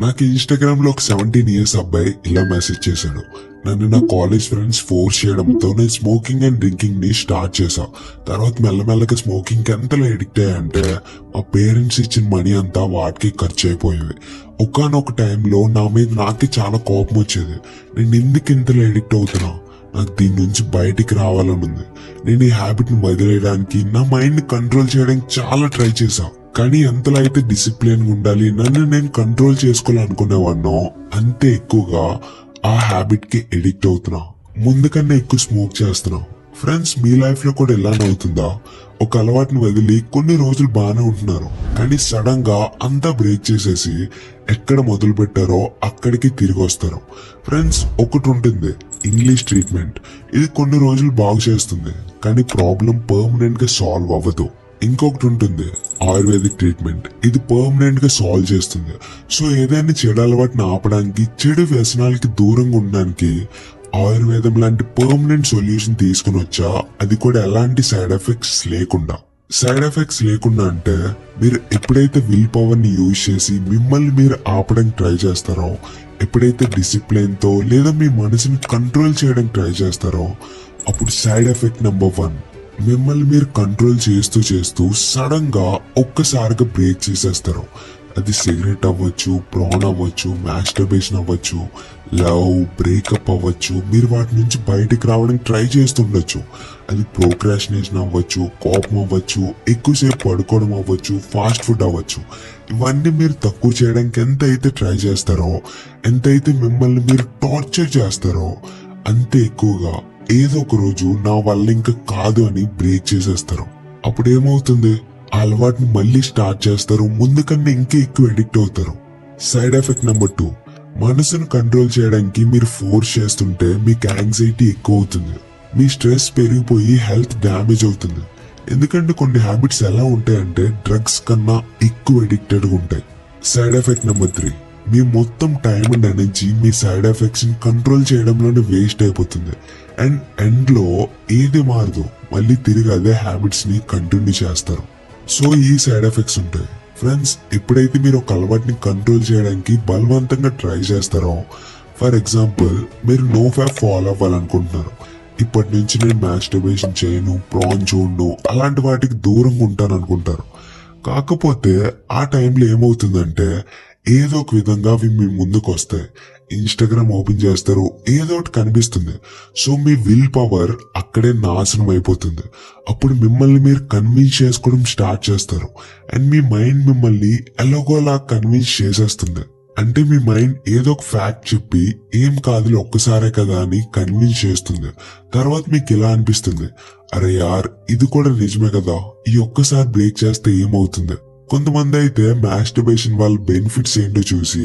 నాకు ఇన్స్టాగ్రామ్లో ఒక సెవెంటీన్ ఇయర్స్ అబ్బాయి ఇలా మెసేజ్ చేశాడు. నన్ను నా కాలేజ్ ఫ్రెండ్స్ ఫోర్స్ చేయడంతో నేను స్మోకింగ్ అండ్ డ్రింకింగ్ని స్టార్ట్ చేశాను తర్వాత మెల్లమెల్లగా స్మోకింగ్కి ఎంతలో ఎడిక్ట్ అంటే మా పేరెంట్స్ ఇచ్చిన మనీ అంతా వాటికి ఖర్చు అయిపోయేవి. ఒకనొక టైంలో నా మీద నాకే చాలా కోపం వచ్చేది. నేను ఎందుకు ఇంతలో ఎడిక్ట్ అవుతున్నా? నాకు దీని నుంచి బయటికి రావాలని ఉంది. నేను ఈ హ్యాబిట్ని వదిలేయడానికి నా మైండ్ కంట్రోల్ చేయడానికి చాలా ట్రై చేశాను కానీ ఎంతలో అయితే డిసిప్లిన్ ఉండాలి నన్ను నేను కంట్రోల్ చేసుకోవాలనుకునేవాడినో అంతే ఎక్కువగా ఆ హ్యాబిట్కి ఎడిక్ట్ అవుతున్నా. ముందు కన్నా ఎక్కువ స్మోక్ చేస్తున్నా. ఫ్రెండ్స్ మీ లైఫ్లో కూడా ఎలా అవుతుందా? ఒక అలవాటుని వదిలి కొన్ని రోజులు బాగానే ఉంటున్నారు. కానీ సడన్గా అంతా బ్రేక్ చేసేసి ఎక్కడ మొదలు పెట్టారో అక్కడికి తిరిగి వస్తారు. ఫ్రెండ్స్ ఒకటి ఉంటుంది ఇంగ్లీష్ ట్రీట్మెంట్ ఇది కొన్ని రోజులు బాగు చేస్తుంది కానీ ప్రాబ్లం పర్మనెంట్గా సాల్వ్ అవ్వదు. ఇంకొకటి ఉంటుంది ఆయుర్వేదిక్ ట్రీట్మెంట్. ఇది పర్మనెంట్గా సాల్వ్ చేస్తుంది. సో ఏదైనా చెడు అలవాటుని ఆపడానికి చెడు వ్యసనాలకి దూరంగా ఉండడానికి ఆయుర్వేదం లాంటి పర్మనెంట్ సొల్యూషన్ తీసుకుని వచ్చా అది కూడా ఎలాంటి సైడ్ ఎఫెక్ట్స్ లేకుండా. సైడ్ ఎఫెక్ట్స్ లేకుండా అంటే మీరు ఎప్పుడైతే విల్ పవర్ని యూజ్ చేసి మిమ్మల్ని మీరు ఆపడానికి ట్రై చేస్తారో ఎప్పుడైతే డిసిప్లిన్తో లేదా మీ మనసుని కంట్రోల్ చేయడానికి ట్రై చేస్తారో అప్పుడు సైడ్ ఎఫెక్ట్ నెంబర్ వన్ మిమ్మల్ని మీరు కంట్రోల్ చేస్తూ చేస్తూ సడన్గా ఒక్కసారిగా బ్రేక్ చేసేస్తారు. అది సిగరెట్ అవ్వచ్చు ప్రాన్ అవ్వచ్చు మ్యాస్టర్బేషన్ అవ్వచ్చు లవ్ బ్రేకప్ అవ్వచ్చు మీరు వాటి నుంచి బయటికి రావడానికి ట్రై చేస్తుండొచ్చు. అది ప్రోక్రాషనేషన్ అవ్వచ్చు కోపం అవ్వచ్చు ఎక్కువసేపు పడుకోవడం అవ్వచ్చు ఫాస్ట్ ఫుడ్ అవ్వచ్చు. ఇవన్నీ మీరు తక్కువ చేయడానికి ఎంత అయితే ట్రై చేస్తారో ఎంతైతే మిమ్మల్ని మీరు టార్చర్ చేస్తారో అంతే ఎక్కువగా ఏదో ఒక రోజు నా వల్ల ఇంకా కాదు అని బ్రేక్ చేసేస్తారు. అప్పుడు ఏమవుతుంది ఆ అలవాటుని మళ్ళీ స్టార్ట్ చేస్తారు. ముందు కన్నా ఇంకా ఎక్కువ ఎడిక్ట్ అవుతారు. సైడ్ ఎఫెక్ట్ నెంబర్ టూ మనసును కంట్రోల్ చేయడానికి మీరు ఫోర్స్ చేస్తుంటే మీకు యాంగ్జైటీ ఎక్కువ అవుతుంది మీ స్ట్రెస్ పెరిగిపోయి హెల్త్ డ్యామేజ్ అవుతుంది. ఎందుకంటే కొన్ని హ్యాబిట్స్ ఎలా ఉంటాయంటే డ్రగ్స్ కన్నా ఎక్కువ అడిక్టెడ్గా ఉంటాయి. సైడ్ ఎఫెక్ట్ నెంబర్ త్రీ మీ మొత్తం టైం అండ్ ఎనర్జీ మీ సైడ్ ఎఫెక్ట్స్ని కంట్రోల్ చేయడంలోనే వేస్ట్ అయిపోతుంది. అండ్ ఎండ్లో ఏది మారదు మళ్ళీ తిరిగి అదే హ్యాబిట్స్ని కంటిన్యూ చేస్తారు. సో ఈ సైడ్ ఎఫెక్ట్స్ ఉంటాయి. ఫ్రెండ్స్ ఎప్పుడైతే మీరు ఒక అలవాటుని కంట్రోల్ చేయడానికి బలవంతంగా ట్రై చేస్తారో ఫర్ ఎగ్జాంపుల్ మీరు నో ఫ్యాప్ ఫాలో అవ్వాలనుకుంటున్నారు. ఇప్పటి నుంచి నేను మ్యాస్టర్బేషన్ చేయను ప్రాన్ చూడను అలాంటి వాటికి దూరంగా ఉంటాను అనుకుంటారు. కాకపోతే ఆ టైంలో ఏమవుతుందంటే ఏదో ఒక విధంగా అవి మీ ముందుకు వస్తాయి. ఇన్స్టాగ్రామ్ ఓపెన్ చేస్తారు. ఏదో ఒకటి కనిపిస్తుంది. సో మీ విల్ పవర్ అక్కడే నాశనం అయిపోతుంది. అప్పుడు మిమ్మల్ని మీరు కన్విన్స్ చేసుకోవడం స్టార్ట్ చేస్తారు. అండ్ మీ మైండ్ మిమ్మల్ని ఎలాగోలా కన్విన్స్ చేసేస్తుంది. అంటే మీ మైండ్ ఏదో ఒక ఫ్యాక్ట్ చెప్పి ఏం కాదులే ఒక్కసారే కదా అని కన్విన్స్ చేస్తుంది. తర్వాత మీకు ఇలా అనిపిస్తుంది? అరే యార్ ఇది కూడా నిజమే కదా. ఈ ఒక్కసారి బ్రేక్ చేస్తే ఏమవుతుంది? కొంతమంది అయితే మాస్టర్బేషన్ వాళ్ళ బెనిఫిట్స్ ఏంటో చూసి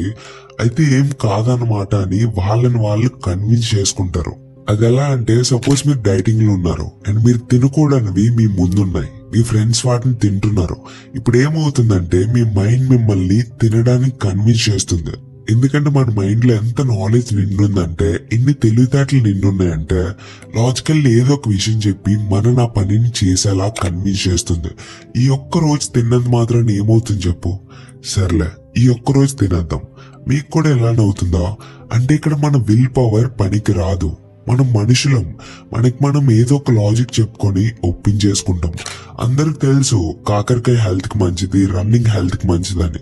అయితే ఏం కాదన్నమాట అని వాళ్ళని వాళ్ళు కన్విన్స్ చేసుకుంటారు. అది ఎలా అంటే సపోజ్ మీరు డైటింగ్లో ఉన్నారు అండ్ మీరు తినకూడనివి మీ ముందున్నాయి. మీ ఫ్రెండ్స్ వాటిని తింటున్నారు. ఇప్పుడు ఏమవుతుందంటే మీ మైండ్ మిమ్మల్ని తినడానికి కన్విన్స్ చేస్తుంది. ఎందుకంటే మన మైండ్లో ఎంత నాలెడ్జ్ నిండుందంటే ఎన్ని తెలివితేటలు నిండున్నాయంటే లాజికల్ ఏదో ఒక విషయం చెప్పి మన ఆ పనిని చేసేలా కన్విన్స్ చేస్తుంది. ఈ ఒక్క రోజు తిన్నది మాత్రం ఏమవుతుంది చెప్పు? సర్లే ఈ ఒక్క రోజు తినేద్దాం. మీకు కూడా ఎలానే అవుతుందా అంటే ఇక్కడ మన విల్ పవర్ పనికి రాదు. మనం మనుషులం. మనకి మనం ఏదో ఒక లాజిక్ చెప్పుకొని ఒప్పించేసుకుంటాం. అందరికి తెలుసు కాకరకాయ హెల్త్కి మంచిది రన్నింగ్ హెల్త్కి మంచిదని.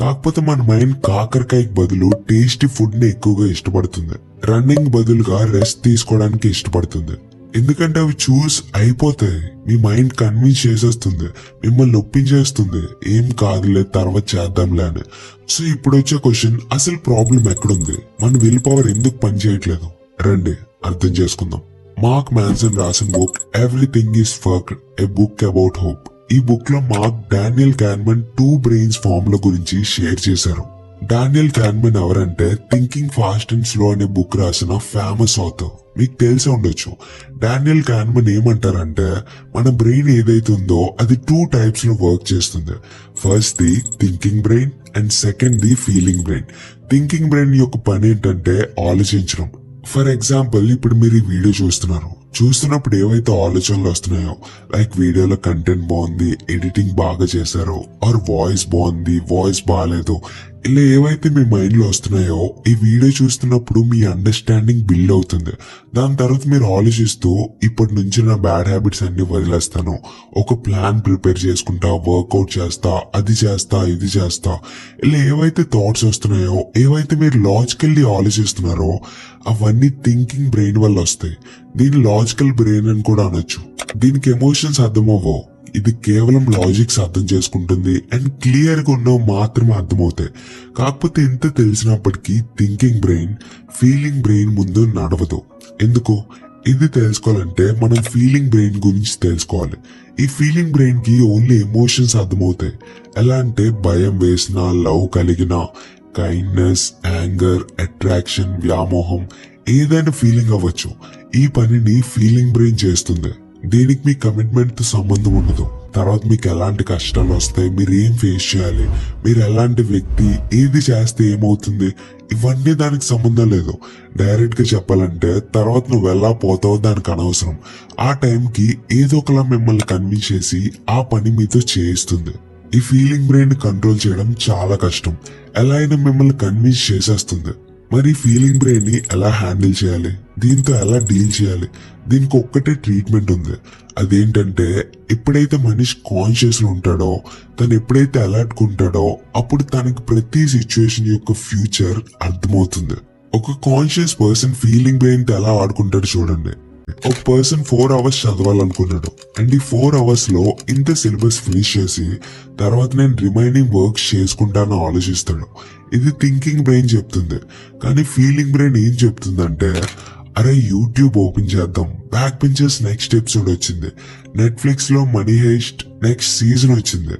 కాకపోతే మన మైండ్ కాకరకాయకి బదులు టేస్టీ ఫుడ్ని ఎక్కువగా ఇష్టపడుతుంది. రన్నింగ్ బదులుగా రెస్ట్ తీసుకోవడానికి ఇష్టపడుతుంది. ఎందుకంటే అవి చూస్ అయిపోతాయి మీ మైండ్ కన్విన్స్ చేసేస్తుంది మిమ్మల్ని ఒప్పించేస్తుంది. ఏం కాదులే తర్వాత చేద్దాంలే అని. సో ఇప్పుడు వచ్చే క్వశ్చన్ అసలు ప్రాబ్లం ఎక్కడుంది? మన విల్ పవర్ ఎందుకు పనిచేయట్లేదు? రండి. అర్థం చేసుకుందాం. మార్క్ మ్యాన్సన్ రాసిన బుక్ ఎవ్రీథింగ్ ఈస్ ఫర్క్ ఏ బుక్ అబౌట్ హోప్ ఈ బుక్లో Mark Daniel Kahneman two brains formula గురించి షేర్ చేశారు. డానియల్ క్యాన్మన్ ఎవరంటే థింకింగ్ ఫాస్ట్ అండ్ స్లో అనే బుక్ రాసిన ఫేమస్ ఆథర్ మీకు తెలిసే ఉండొచ్చు. డానియల్ క్యాన్మన్ ఏమంటారంటే మన బ్రెయిన్ ఏదైతే ఉందో అది టూ టైప్స్లో వర్క్ చేస్తుంది. First the thinking brain and second the feeling brain thinking brain యొక్క పని ఏంటంటే ఆలోచించడం. ఫర్ ఎగ్జాంపుల్ ఇప్పుడు మీరు ఈ వీడియో చూస్తున్నారు. చూస్తున్నప్పుడు ఏవైతే ఆలోచనలు వస్తున్నాయో లైక్ వీడియోలో కంటెంట్ బాగుంది ఎడిటింగ్ బాగా చేశారు ఆర్ వాయిస్ బాగుంది వాయిస్ బాగాలేదు ఇలా ఏవైతే మీ మైండ్లో వస్తున్నాయో ఈ వీడియో చూస్తున్నప్పుడు మీ అండర్స్టాండింగ్ బిల్డ్ అవుతుంది. దాని తర్వాత మీరు ఆలోచిస్తూ ఇప్పటి నుంచి నా బ్యాడ్ హ్యాబిట్స్ అన్ని వదిలేస్తాను. ఒక ప్లాన్ ప్రిపేర్ చేసుకుంటా వర్కౌట్ చేస్తా అది చేస్తా ఇది చేస్తా. ఇలా ఏవైతే థాట్స్ వస్తున్నాయో ఏవైతే మీరు లాజికల్లీ ఆలోచిస్తున్నారో అవన్నీ థింకింగ్ బ్రెయిన్ వల్ల వస్తాయి. దీని లాజికల్ బ్రెయిన్ అని కూడా అనొచ్చు. దీనికి ఎమోషన్స్ అర్థమవ్వవు. ఇది కేవలం లాజిక్స్ అర్థం చేసుకుంటుంది అండ్ క్లియర్గా ఉన్నవి మాత్రమే అర్థమవుతాయి. కాకపోతే ఎంత తెలిసినప్పటికీ థింకింగ్ బ్రెయిన్ ఫీలింగ్ బ్రెయిన్ ముందు నడవదు. ఎందుకు? ఇది తెలుసుకోవాలంటే మనం ఫీలింగ్ బ్రెయిన్ గురించి తెలుసుకోవాలి. ఈ ఫీలింగ్ బ్రెయిన్కి ఓన్లీ ఎమోషన్స్ అర్థమవుతాయి. ఎలా అంటే భయం వేసిన లవ్ కలిగిన కైండ్నెస్ యాంగర్ అట్రాక్షన్ వ్యామోహం ఏదైనా ఫీలింగ్ అవ్వచ్చు. ఈ పనిని ఫీలింగ్ బ్రెయిన్ చేస్తుంది. దీనికి మీ కమిట్మెంట్తో సంబంధం ఉండదు. తర్వాత మీకు ఎలాంటి కష్టాలు వస్తాయి మీరు ఏం ఫేస్ చేయాలి? మీరు ఎలాంటి వ్యక్తి? ఏది చేస్తే ఏమవుతుంది? ఇవన్నీ దానికి సంబంధం లేదు. డైరెక్ట్గా చెప్పాలంటే తర్వాత నువ్వు ఎలా పోతావో దానికి అనవసరం. ఆ టైంకి ఏదో ఒకలా మిమ్మల్ని కన్విన్స్ చేసి ఆ పని మీతో చేయిస్తుంది. ఈ ఫీలింగ్ బ్రెయిన్ కంట్రోల్ చేయడం చాలా కష్టం. ఎలా అయినా మిమ్మల్ని కన్విన్స్ చేసేస్తుంది. మరి ఫీలింగ్ బ్రెయిన్ని ఎలా హ్యాండిల్ చేయాలి? దీంతో ఎలా డీల్ చేయాలి? దీనికి ఒక్కటే ట్రీట్మెంట్ ఉంది. అదేంటంటే ఎప్పుడైతే మనిషి కాన్షియస్ ఉంటాడో తను ఎప్పుడైతే అలర్ట్గా ఉంటాడో అప్పుడు తనకి ప్రతి సిచ్యువేషన్ యొక్క ఫ్యూచర్ అర్థమవుతుంది. ఒక కాన్షియస్ పర్సన్ ఫీలింగ్ బ్రెయిన్తో ఎలా ఆడుకుంటాడు చూడండి. ఒక పర్సన్ ఫోర్ అవర్స్ చదవాలనుకున్నాడు. అండ్ ఈ ఫోర్ అవర్స్లో ఇంత సిలబస్ ఫినిష్ చేసి తర్వాత నేను రిమైనింగ్ వర్క్స్ చేసుకుంటానని ఆలోచిస్తాడు. ఇది థింకింగ్ బ్రెయిన్ చెప్తుంది. కానీ ఫీలింగ్ బ్రెయిన్ ఏం చెప్తుందంటే అరే యూట్యూబ్ ఓపెన్ చేద్దాం. బ్యాక్ బెంచెస్ నెక్స్ట్ ఎపిసోడ్ వచ్చింది. నెట్ఫ్లిక్స్లో మనీ హెస్ట్ నెక్స్ట్ సీజన్ వచ్చింది.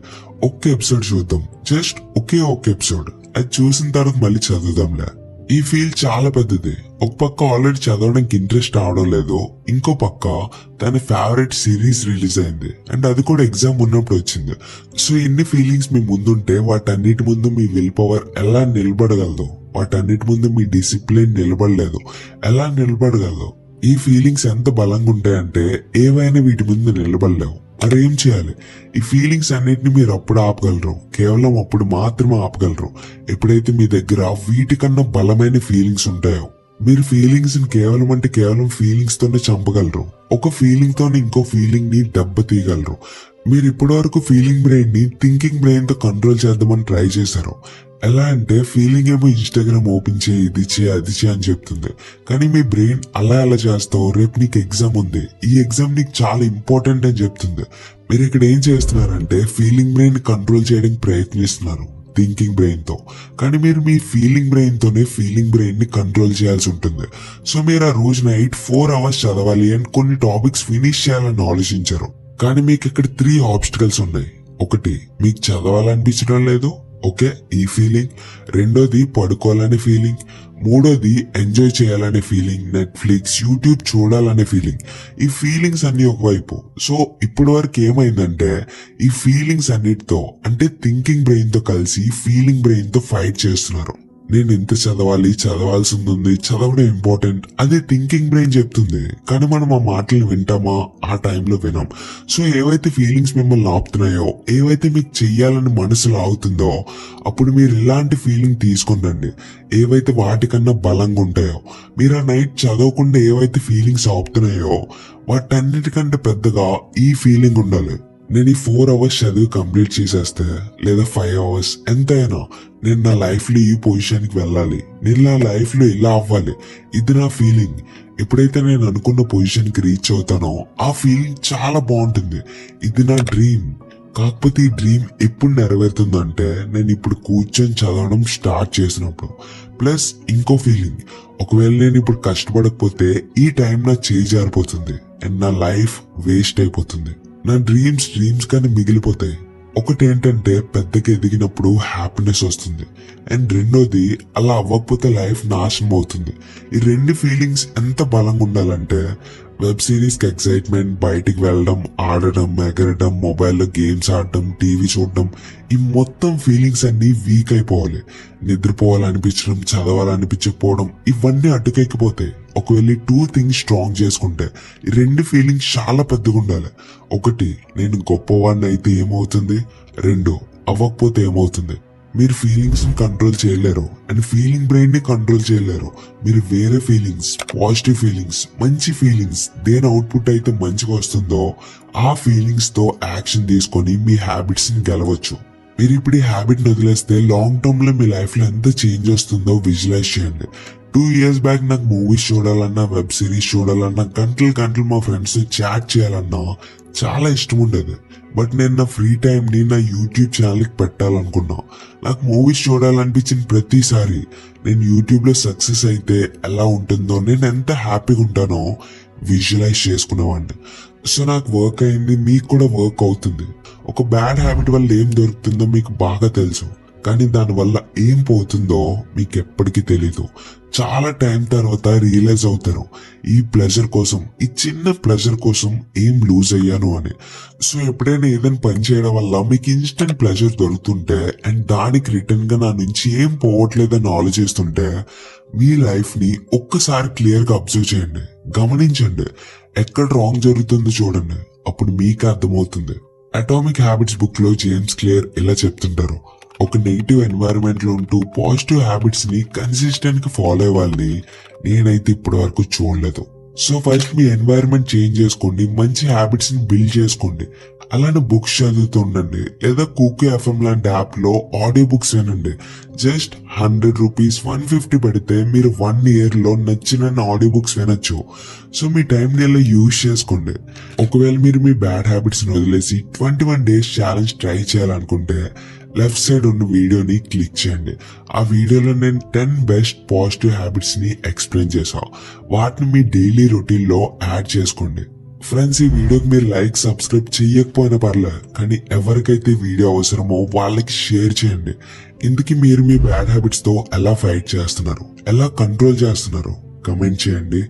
ఒక్క ఎపిసోడ్ చూద్దాం. జస్ట్ ఒకే ఒక్క ఎపిసోడ్ అది చూసిన తర్వాత మళ్ళీ చదువుదాంలే. ఈ ఫీల్ చాలా పెద్దది. ఒక పక్క ఆల్రెడీ చదవడానికి ఇంట్రెస్ట్ రావడం లేదు. ఇంకో పక్క తన ఫేవరెట్ సిరీస్ రిలీజ్ అయింది. అండ్ అది కూడా ఎగ్జామ్ ఉన్నప్పుడు వచ్చింది. సో ఎన్ని ఫీలింగ్స్ మీ ముందుంటే వాటన్నిటి ముందు మీ విల్ పవర్ ఎలా నిలబడగలదు వాటన్నిటి ముందు మీ డిసిప్లిన్ నిలబడలేదు. ఎలా నిలబడగలదు ఈ ఫీలింగ్స్ ఎంత బలంగా ఉంటాయంటే ఏవైనా వీటి ముందు నిలబడలేవు. మరి ఏం చేయాలి? ఈ ఫీలింగ్స్ అన్నిటిని మీరు అప్పుడు ఆపగలరు. కేవలం అప్పుడు మాత్రమే ఆపగలరు. ఎప్పుడైతే మీ దగ్గర వీటికన్నా బలమైన ఫీలింగ్స్ ఉంటాయో మీరు ఫీలింగ్స్ని కేవలం అంటే కేవలం ఫీలింగ్స్ తోనే చంపగలరు. ఒక ఫీలింగ్ తోనే ఇంకో ఫీలింగ్ని దెబ్బ తీయగలరు. మీరు ఇప్పటి వరకు ఫీలింగ్ బ్రెయిన్ని థింకింగ్ బ్రెయిన్తో కంట్రోల్ చేద్దామని ట్రై చేశారు. ఎలా అంటే ఫీలింగ్ ఏమో ఇన్స్టాగ్రామ్ ఓపెన్ చేయి ఇది చేయి అది చేయి అని చెప్తుంది. కానీ మీ బ్రెయిన్ అలా ఎలా చేస్తావు? రేపు నీకు ఎగ్జామ్ ఉంది. ఈ ఎగ్జామ్ నీకు చాలా ఇంపార్టెంట్ అని చెప్తుంది. మీరు ఇక్కడ ఏం చేస్తున్నారంటే ఫీలింగ్ బ్రెయిన్ కంట్రోల్ చేయడానికి ప్రయత్నిస్తున్నారు థింకింగ్ బ్రెయిన్తో కానీ మీరు మీ ఫీలింగ్ బ్రెయిన్తోనే ఫీలింగ్ బ్రెయిన్ని కంట్రోల్ చేయాల్సి ఉంటుంది. సో మీరు ఆ రోజు నైట్ ఫోర్ అవర్స్ చదవాలి అండ్ కొన్ని టాపిక్స్ ఫినిష్ చేయాలని ఆలోచించారు. కానీ మీకు ఇక్కడ త్రీ ఆబ్స్టికల్స్ ఉన్నాయి. ఒకటి మీకు చదవాలనిపించడం లేదు. ఓకే ఈ ఫీలింగ్ రెండోది పడుకోవాలనే ఫీలింగ్ మూడోది ఎంజాయ్ చేయాలనే ఫీలింగ్ నెట్ఫ్లిక్స్ యూట్యూబ్ చూడాలనే ఫీలింగ్ ఈ ఫీలింగ్స్ అన్ని ఒకవైపు. సో ఇప్పటి వరకు ఏమైందంటే ఈ ఫీలింగ్స్ అన్నిటితో అంటే థింకింగ్ బ్రెయిన్తో కలిసి ఫీలింగ్ బ్రెయిన్తో ఫైట్ చేస్తున్నారు. నేను ఎంత చదవాలి చదవాల్సింది ఉంది చదవడం ఇంపార్టెంట్ అదే థింకింగ్ బ్రెయిన్ చెప్తుంది. కానీ మనం ఆ మాటలు వింటామా? ఆ టైంలో వినాం. సో ఏవైతే ఫీలింగ్స్ మిమ్మల్ని ఆపుతున్నాయో ఏవైతే మీకు చెయ్యాలని మనసులో ఆగుతుందో అప్పుడు మీరు ఇలాంటి ఫీలింగ్ తీసుకుందండి ఏవైతే వాటికన్నా బలంగా ఉంటాయో మీరు ఆ నైట్ చదవకుండా ఏవైతే ఫీలింగ్స్ ఆపుతున్నాయో వాటన్నిటికంటే పెద్దగా ఈ ఫీలింగ్ ఉండాలి. నేను ఈ ఫోర్ అవర్స్ చదివి కంప్లీట్ చేసేస్తే లేదా ఫైవ్ అవర్స్ ఎంతైనా నేను నా లైఫ్లో ఈ పొజిషన్కి వెళ్ళాలి. నేను నా లైఫ్లో ఇలా అవ్వాలి. ఇది నా ఫీలింగ్ ఎప్పుడైతే నేను అనుకున్న పొజిషన్కి రీచ్ అవుతానో ఆ ఫీలింగ్ చాలా బాగుంటుంది. ఇది నా డ్రీమ్ కాకపోతే ఈ డ్రీమ్ ఎప్పుడు నెరవేరుతుందంటే నేను ఇప్పుడు కూర్చొని చదవడం స్టార్ట్ చేసినప్పుడు. ప్లస్ ఇంకో ఫీలింగ్ ఒకవేళ నేను ఇప్పుడు కష్టపడకపోతే ఈ టైం నా చేయి జారిపోతుంది. అండ్ నా లైఫ్ వేస్ట్ అయిపోతుంది. నా డ్రీమ్స్ డ్రీమ్స్ కానీ మిగిలిపోతాయి. ఒకటి ఏంటంటే పెద్దగా ఎదిగినప్పుడు హ్యాపీనెస్ వస్తుంది. అండ్ రెండోది అలా అవ్వకపోతే లైఫ్ నాశనం అవుతుంది. ఈ రెండు ఫీలింగ్స్ ఎంత బలంగా ఉండాలంటే వెబ్ సిరీస్కి ఎక్సైట్మెంట్ బయటికి వెళ్ళడం ఆడడం ఎగరడం మొబైల్లో గేమ్స్ ఆడడం టీవీ చూడడం ఈ మొత్తం ఫీలింగ్స్ అన్నీ వీక్ అయిపోవాలి. నిద్రపోవాలనిపించడం చదవాలనిపించకపోవడం ఇవన్నీ అడ్డుకెక్కిపోతాయి. ఒకవేళ టూ థింగ్స్ స్ట్రాంగ్ చేసుకుంటే రెండు ఫీలింగ్స్ చాలా పెద్దగా ఉండాలి. ఒకటి నేను గొప్పవాడిని అయితే ఏమవుతుంది? రెండు అవ్వకపోతే ఏమవుతుంది? మీరు ఫీలింగ్స్ని కంట్రోల్ చేయలేరు. అండ్ ఫీలింగ్ బ్రెయిన్ని కంట్రోల్ చేయలేరు. మీరు వేరే ఫీలింగ్స్ పాజిటివ్ ఫీలింగ్స్ మంచి ఫీలింగ్స్ దేని అవుట్పుట్ అయితే మంచిగా వస్తుందో ఆ ఫీలింగ్స్తో యాక్షన్ తీసుకొని మీ హ్యాబిట్స్ని గెలవచ్చు. మీరు ఇప్పుడు ఈ హ్యాబిట్ని వదిలేస్తే లాంగ్ టర్మ్లో మీ లైఫ్లో ఎంత చేంజ్ వస్తుందో విజువలైజ్ చేయండి. టూ ఇయర్స్ బ్యాక్ నాకు మూవీస్ చూడాలన్నా వెబ్ సిరీస్ చూడాలన్నా గంటలు గంటలు మా ఫ్రెండ్స్ చాట్ చేయాలన్నా చాలా ఇష్టం ఉండేది. బట్ నేను నా ఫ్రీ టైంని నా యూట్యూబ్ ఛానల్కి పెట్టాలనుకున్నా. నాకు మూవీస్ చూడాలనిపించిన ప్రతిసారి నేను యూట్యూబ్లో సక్సెస్ అయితే ఎలా ఉంటుందో నేను ఎంత హ్యాపీగా ఉంటానో విజువలైజ్ చేసుకునేవాడిని. సో నాకు వర్క్ అయింది మీకు కూడా వర్క్ అవుతుంది. ఒక బ్యాడ్ హ్యాబిట్ వల్ల ఏం దొరుకుతుందో మీకు బాగా తెలుసు. కానీ దానివల్ల ఏం పోతుందో మీకు ఎప్పటికీ తెలీదు. చాలా టైం తర్వాత రియలైజ్ అవుతారు ఈ ప్లెజర్ కోసం ఈ చిన్న ప్లెజర్ కోసం ఏం లూజ్ అయ్యాను అని. సో ఎప్పుడైనా ఏదైనా పని చేయడం వల్ల మీకు ఇన్స్టెంట్ ప్లెజర్ దొరుకుతుంటే అండ్ దానికి రిటర్న్గా నా నుంచి ఏం పోవట్లేదని ఆలోచిస్తుంటే మీ లైఫ్ని ఒక్కసారి క్లియర్గా అబ్జర్వ్ చేయండి గమనించండి ఎక్కడ రాంగ్ జరుగుతుందో చూడండి అప్పుడు మీకు అర్థమవుతుంది. అటామిక్ హ్యాబిట్స్ బుక్లో జేమ్స్ క్లియర్ ఇలా చెప్తుంటారు ఒక నెగిటివ్ ఎన్వైరన్మెంట్లో ఉంటూ పాజిటివ్ హ్యాబిట్స్ని కన్సిస్టెంట్గా ఫాలో అయ్యే వాళ్ళని నేనైతే ఇప్పటి వరకు చూడలేదు. సో ఫస్ట్ మీ ఎన్వైరన్మెంట్ చేంజ్ చేసుకోండి మంచి హ్యాబిట్స్ని బిల్డ్ చేసుకోండి. అలానే బుక్స్ చదువుతూ ఉండండి లేదా కూకే ఎఫ్ఎం లాంటి యాప్లో ఆడియో బుక్స్ వినండి. Just hundred rupees one fifty పెడితే మీరు వన్ ఇయర్లో నచ్చిన ఆడియో బుక్స్ వినొచ్చు. సో మీ టైంని ఎలా యూజ్ చేసుకోండి. ఒకవేళ మీరు మీ బ్యాడ్ హ్యాబిట్స్ని వదిలేసి twenty one days challenge try చేయాలనుకుంటే లెఫ్ట్ సైడ్ ఉన్న వీడియోని క్లిక్ చేయండి. ఆ వీడియోలో నేను టెన్ బెస్ట్ పాజిటివ్ హ్యాబిట్స్ని ఎక్స్ప్లెయిన్ చేశాను వాటిని మీ డైలీ రొటీన్లో యాడ్ చేసుకోండి. ఫ్రెండ్స్ ఈ వీడియోకి మీరు లైక్ సబ్స్క్రైబ్ చేయకపోయినా పర్లేదు కానీ ఎవరికైతే వీడియో అవసరమో వాళ్ళకి షేర్ చేయండి. ఇందుకు మీరు మీ బ్యాడ్ హ్యాబిట్స్తో ఎలా ఫైట్ చేస్తున్నారు ఎలా కంట్రోల్ చేస్తున్నారు కమెంట్ చేయండి.